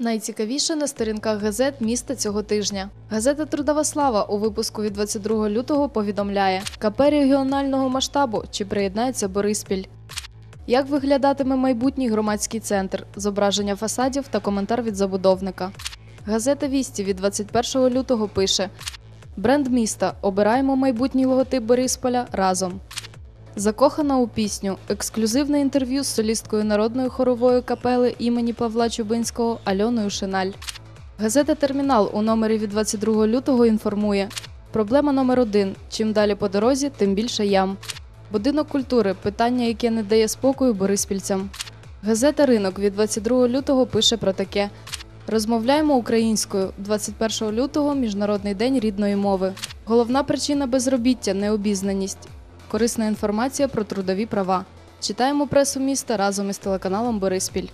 Найцікавіше на сторінках газет міста цього тижня. Газета Трудова слава у випуску від 22 лютого повідомляє: КП регіонального масштабу чи приєднається Бориспіль. Як виглядатиме майбутній громадський центр, зображення фасадів та коментар від забудовника. Газета Вісті від 21 лютого пише: Бренд міста. Обираємо майбутній логотип Борисполя разом. Закохана у пісню. Ексклюзивне інтерв'ю з солісткою народної хорової капели імені Павла Чубинського Альоною Шиналь. Газета Термінал у номері від 22 лютого інформує: проблема номер один: чим далі по дорозі, тим більше ям. Будинок культури питання, яке не дає спокою бориспільцям. Газета Ринок від 22 лютого пише про таке: Розмовляємо українською. 21 лютого Міжнародний день рідної мови. Головна причина безробіття необізнаність. Корисна інформація про трудові права. Читаємо пресу міста разом із телеканалом Бориспіль.